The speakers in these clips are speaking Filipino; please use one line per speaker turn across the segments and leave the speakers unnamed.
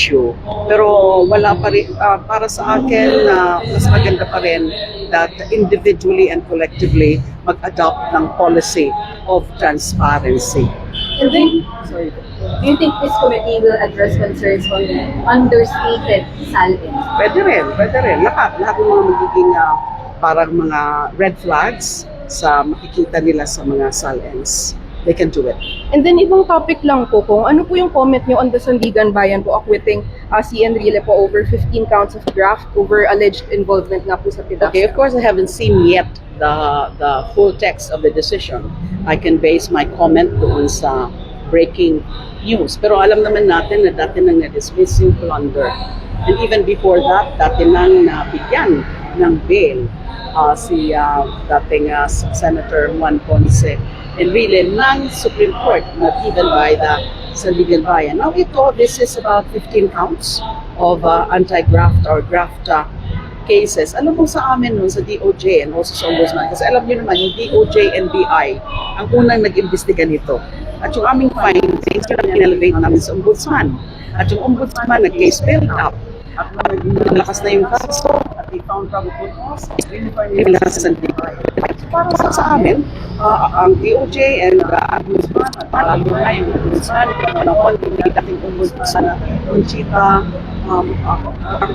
issue. Pero wala pa rin, ah, para sa akin, na mas maganda pa rin that individually and collectively mag-adopt ng policy of transparency.
And then,
Sorry.
do you think this committee will address concerns on understated salary?
Pwede rin, pwede rin. Lahat, lahat ng mga magiging ah, parang mga red flags sa makikita nila sa mga SALENs. They can do it.
And then ibang topic lang po kung ano po yung comment niyo on the Sandigan Bayan po acquitting uh, si Enrile po over 15 counts of graft over alleged involvement nga po sa PIDAF.
Okay, of course, I haven't seen yet the the full text of the decision. I can base my comment doon sa breaking news. Pero alam naman natin na dati nang na-dismiss yung plunder. And even before that, dati nang nabigyan ng bail uh, si uh, dating uh, Senator Juan Ponce and really ng Supreme Court, not even by the Sandigan Bayan. Now ito, this is about 15 counts of uh, anti-graft or graft uh, cases. Alam mo sa amin nun, sa DOJ and also sa Ombudsman, kasi alam niyo naman, yung DOJ and BI, ang unang nag-imbestiga nito. At yung aming findings, yun ang in-elevate namin sa Ombudsman. At yung Ombudsman, nag-case build up. At nalakas na yung kaso, they found probable cause, sa Sandigan. Para sa, sa amin, ah, ang DOJ and the Ombudsman, at na yung Ombudsman, yung panahon, yung dating Ombudsman na Conchita um, uh,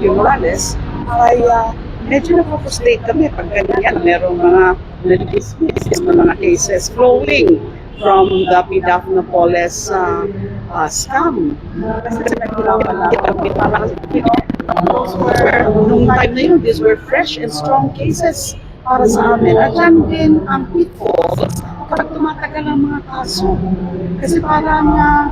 Morales, ay ah, medyo napapostate kami pag ganyan. Merong mga na-dismiss na mga cases flowing from the Pidafnopolis uh, uh, scam. Kasi nagkulaman na parang those were, nung time na yun, these were fresh and strong cases para sa amin. At yan din ang pitfalls kapag tumatagal ang mga kaso. Kasi parang, uh,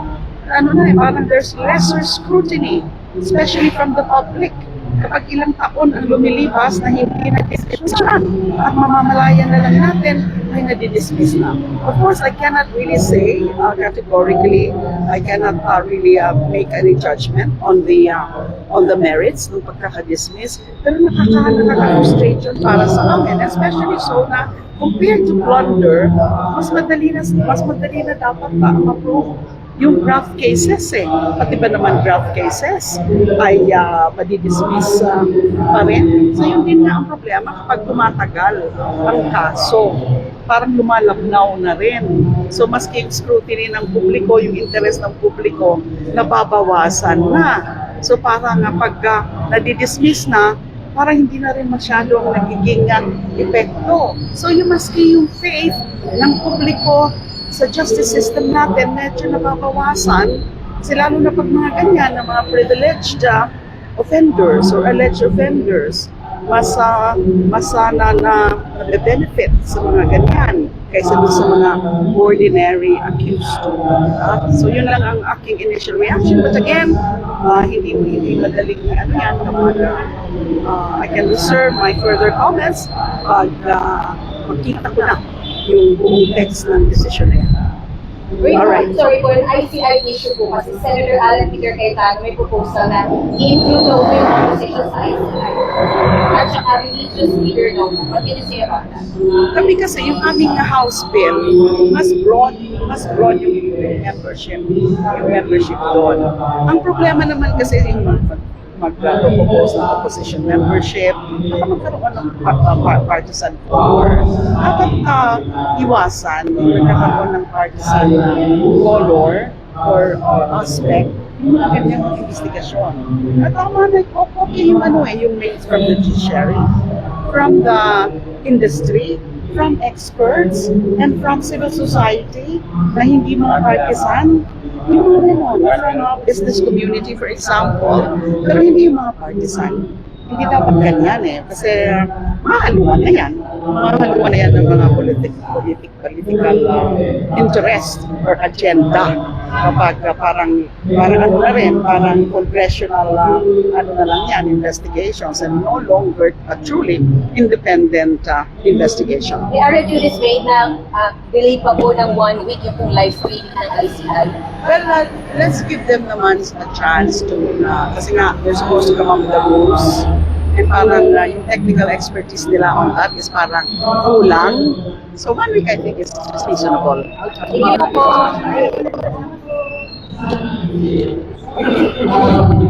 ano na eh, parang there's lesser scrutiny, especially from the public. Kapag ilang taon ang lumilipas na hindi na-discussion at mamamalayan na lang natin, ay nadidismiss na. Of course, I cannot really say uh, categorically, I cannot uh, really uh, make any judgment on the uh, on the merits ng pagkakadismiss, pero nakaka nakaka-frustrate yun para sa amin, especially so na compared to plunder, mas madali na mas madali na dapat pa ma-prove yung graft cases eh. Pati ba naman graft cases ay uh, madidismiss uh, pa rin. So yun din na ang problema kapag tumatagal ang kaso. Parang lumalabnaw na rin. So maski yung scrutiny ng publiko, yung interest ng publiko, nababawasan na. So parang uh, pag uh, nadidismiss na, parang hindi na rin masyadong nagiging uh, epekto. So yung maski yung faith ng publiko sa justice system natin medyo nababawasan kasi lalo na pag mga ganyan na mga privileged uh, offenders or alleged offenders mas uh, mas sana na benefit sa mga ganyan kaysa sa mga ordinary accused. Uh, so yun lang ang aking initial reaction. But again, uh, hindi hindi madaling ano yan kapag uh, I can reserve my further comments pag uh, makita ko na yung buong text ng decision na yan.
Wait,
Alright.
sorry po, an ICI issue po kasi Senator Alan Peter Cayetano may proposal na i-include daw po yung opposition sa ICI. At saka religious leader daw po. What can you say about that?
Kami kasi yung aming House bill, mas broad, mas broad yung membership, yung membership doon. Ang problema naman kasi yung mag-propose ng opposition membership, baka magkaroon ng pa- partisan color. Dapat uh, iwasan yung nagkakaroon ng partisan uh, color or, or aspect yung mga ganyang investigasyon. At tama na, okay yung ano eh, yung mails from the judiciary, from the industry, from experts, and from civil society na hindi mga partisan. Yung mga business community for example, pero hindi yung mga partisan. Hindi dapat ganyan eh, kasi mahaluan na yan. Mahaluan na yan ng mga politic, politic, political uh, interest or agenda kapag uh, parang parang ano na rin, parang congressional uh, ano na lang yan, investigations and no longer a truly independent uh, investigation.
May RFQ this way na uh, delay pa po ng one week yung live streaming ng ICI.
Well, let's give them naman a chance to, uh, kasi nga, they're supposed to come up with the rules. And parang uh, yung technical expertise nila on that is parang kulang. So one week I think is, is reasonable.
Thank you po.